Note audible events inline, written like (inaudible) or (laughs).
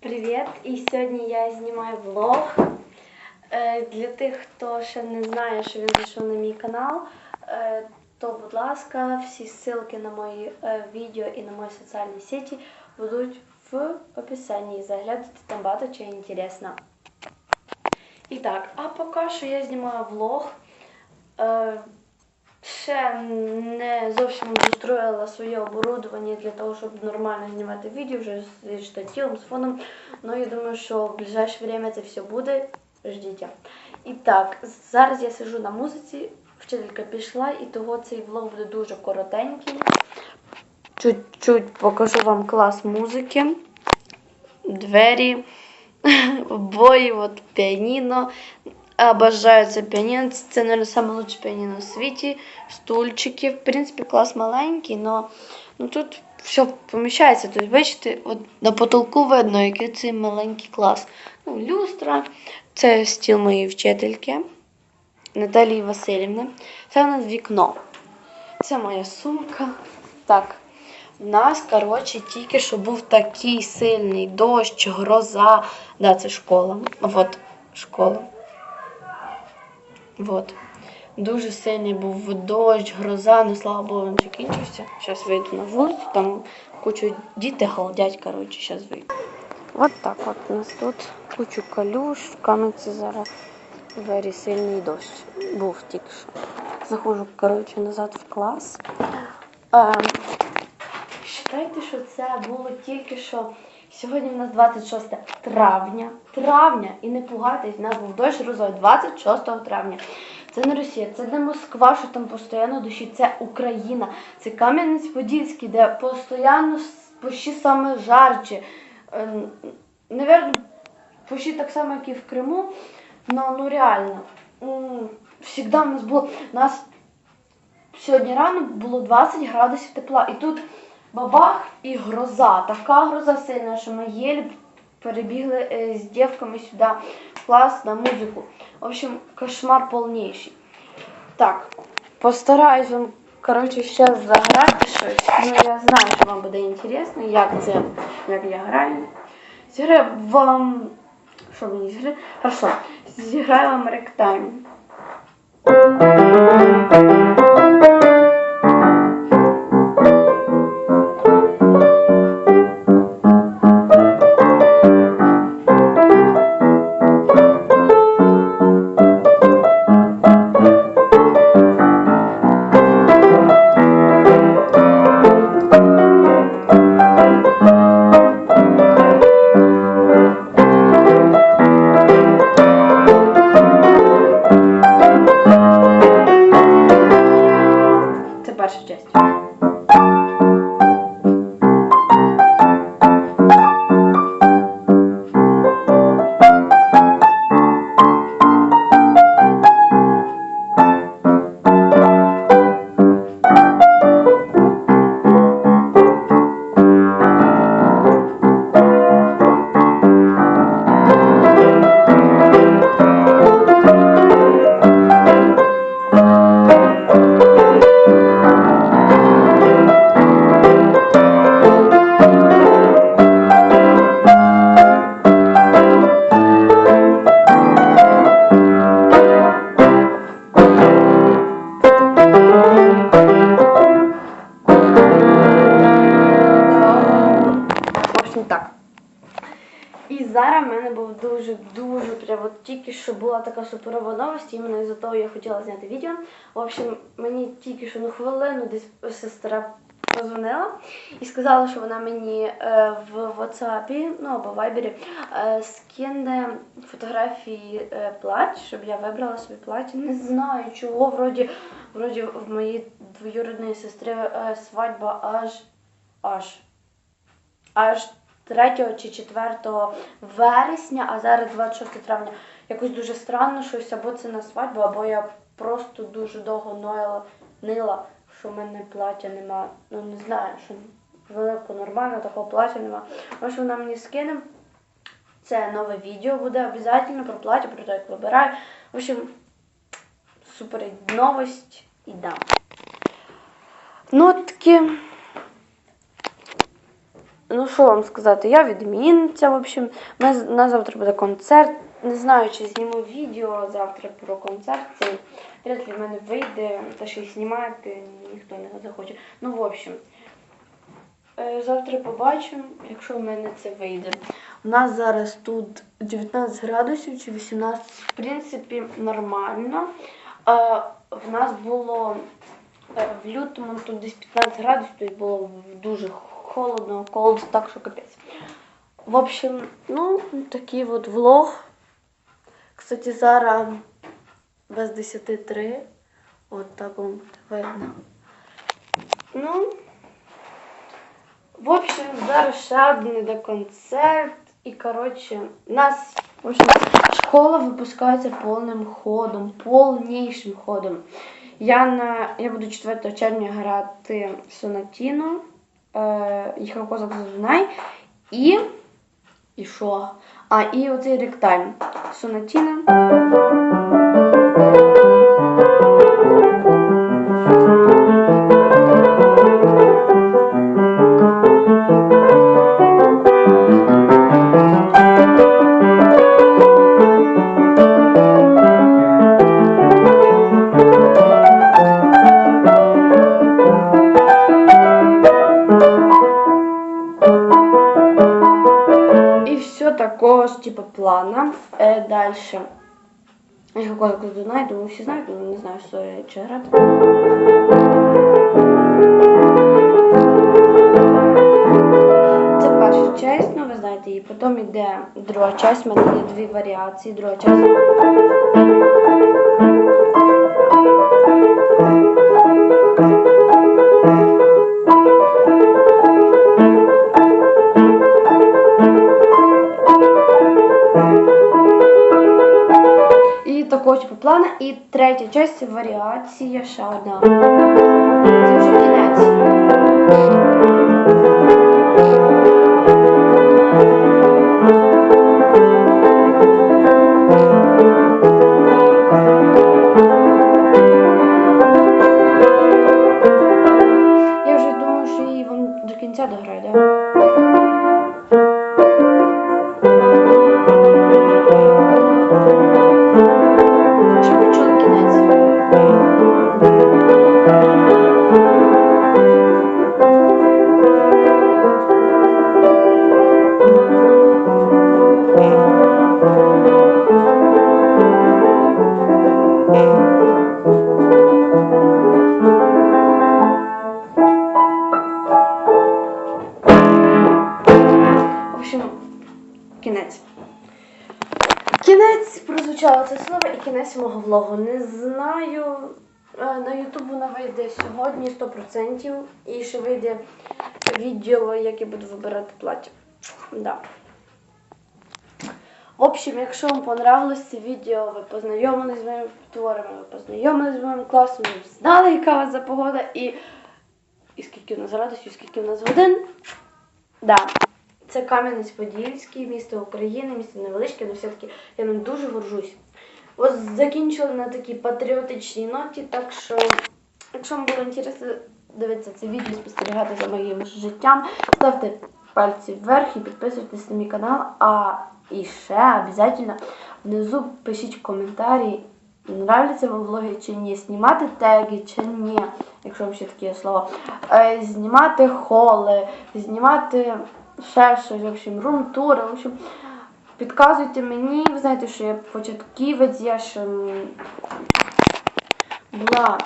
Привіт! І сьогодні я знімаю влог. Е, Для тих, хто ще не знає, що він зайшов на мій канал, е, то, будь ласка, всі ссылки на мої е, відео і на мої соціальні сеті будуть в описанні. Заглядайте, там багато чого інтересного. І так, а поки що я знімаю влог. Ще не зовсім обустроїла своє оборудовання для того, щоб нормально знімати відео вже зі штативом, з фоном. Ну я думаю, що в ближайше время це все буде. Ждіть. І так, зараз я сижу на музиці, вчителька пішла, і того цей влог буде дуже коротенький. Чуть-чуть покажу вам клас музики, двері, (laughs) обої, от піаніно. Обожаю це піаніно. Це, мабуть, найкраще піаніно у світі. Стульчики. В принципі, клас маленький, але ну, тут все поміщається. Тобто, бачите, от на потолку видно, який це маленький клас. Ну, люстра. Це стіл моєї вчительки Наталії Васильівни. Це у нас вікно. Це моя сумка. Так. У нас, коротше, тільки що був такий сильний дощ, гроза. Да, це школа. Вот школа. Вот. Дуже сильний був дощ, гроза, ну слава Богу, він закінчився. Зараз вийду на вулицю, там кучу діти голодять, коротше, зараз вийду. От так от у нас тут кучу калюш, в каменці зараз вері сильний дощ. Був тільки що. Заходжу, коротше, назад в клас. Ем, Считайте, що це було тільки що. Сьогодні в нас 26 травня. Травня. І не пугайтесь, в нас був дощ розой 26 травня. Це не Росія, це не Москва, що там постійно дощі, це Україна, це Кам'янець-Подільський, де постійно почти саме жарче. Е, Наверно, почти так само, як і в Криму. Ну, ну реально. Всегда в нас було. У нас Сьогодні рано було 20 градусів тепла. І тут бабах і гроза. Така гроза сильна, що ми єлі перебігли е, з дівками сюди в клас на музику. В общем, кошмар повніший. Так, постараюсь вам, коротше, ще заграти щось. Ну, я знаю, що вам буде інтересно, як це, як я граю. Зіграю вам. Що мені зіграє? Хорошо. Зіграю вам ректайм. Це перша І зараз в мене був дуже-дуже прям от тільки що була така суперова новость, іменно із-за того я хотіла зняти відео. В общем, мені тільки що ну хвилину десь сестра позвонила і сказала, що вона мені е, в WhatsApp, ну або Viber, е, скине фотографії е, плать, щоб я вибрала собі плаття. Не знаю чого, вроді, вроді в моїй двоюрідної сестри е, свадьба аж аж аж 3 чи 4 вересня, а зараз 26 травня. Якось дуже странно щось, або це на свадьбу, або я просто дуже довго нояла, нила, що в мене плаття нема. Ну не знаю, що велико нормально, такого плаття нема. Ось вона мені скине. Це нове відео буде обов'язково про плаття, про те, як вибираю. В общем, супер новость і дам. Нотки. Ну що вам сказати, я відмінниця, в общем, ми, на завтра буде концерт. Не знаю, чи зніму відео завтра про концерт. Цей вряд ли в мене вийде, та що й знімати ніхто не захоче. Ну, в общем, е, завтра побачимо, якщо в мене це вийде. У нас зараз тут 19 градусів чи 18, в принципі, нормально. Е, в нас було е, в лютому тут десь 15 градусів, тобто було дуже холодно, колд, так що капець. В общем, ну, такий от влог. Кстати, зараз без 10 3. От так вам видно. Ну, в общем, зараз ще один іде концерт. І, коротше, нас в школа випускається повним ходом, повнішим ходом. Я на я буду 4 червня грати сонатіно, е, їхав козак за Дунай і. І що? А, і оцей ректайм. Сонатіна. Типу плана. Е, дальше. Я какой куди знаю, думаю, всі знають, але не знаю, що я грати. Це перша часть, ну ви знаєте її. Потім йде друга часть, в мене є дві варіації. Друга часть. І третя часть варіація ще одна. Це вже кінець. Я вже думаю, що її вам до кінця дограю, да? Общем, кінець. Кінець прозвучало це слово і кінець мого влогу. Не знаю. е, На Ютуб вона вийде сьогодні 100%. І ще вийде відео, як я буду вибирати плаття. Да. В общем, якщо вам понравилось це відео, ви познайомились з моїми творами, ви познайомились з моїм класом, ви знали, яка у вас за погода і, і скільки у нас градусів, скільки у нас годин. Да. Це Кам'янець-Подільський, місто України, місто невеличке, але все-таки я ним дуже горжусь. Ось закінчили на такій патріотичній ноті, так що, якщо вам було інтересно дивитися це відео, спостерігати за моїм життям, ставте пальці вверх і підписуйтесь на мій канал. А і ще обов'язково внизу пишіть коментарі, нравляться вам влоги чи ні, знімати теги чи ні, якщо вам ще таке слово, е, знімати холи, знімати ще щось, в общем, рум-тури, в общем, підказуйте мені, ви знаєте, що я початківець, я ще була